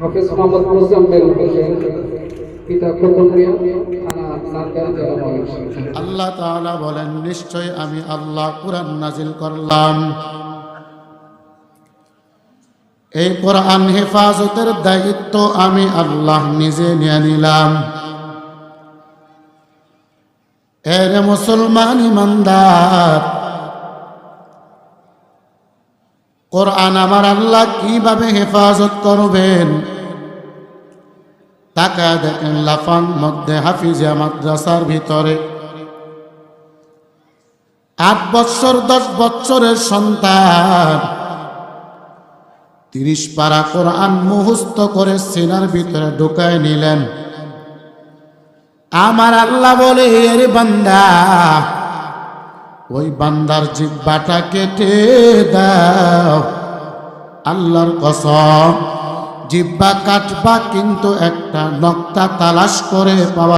হাফেজ মোহাম্মদ মুজাম্মেল হোসেন, পিতা খোকন আল্লাহ তাআলা বলেন নিশ্চয় আমি আল্লাহ কোরআন নাজিল করলাম। এই কোরআন হেফাজতের দায়িত্ব আমি আল্লাহ নিজে নিয়ে নিলাম। এর মুসলমান ইমানদার কোরআন আমার আল্লাহ কীভাবে হেফাজত করবেন? তাকা দেখেন লাফান মধ্যে হাফিজা মাদ্রাসার ভিতরে। আট বৎসর, দশ বৎসরের সন্তান। তিরিশ পারা কোরআন মুহস্ত করে সিনার ভিতরে ঢুকায় নিলেন। আমার আল্লাহ বলে, এর বান্দা ওই বান্দার জিব্বাটা কেটে দাও। আল্লাহর কসম জিব্বা কাটবা কিন্তু একটা নক্তা তালাশ করে পাওয়া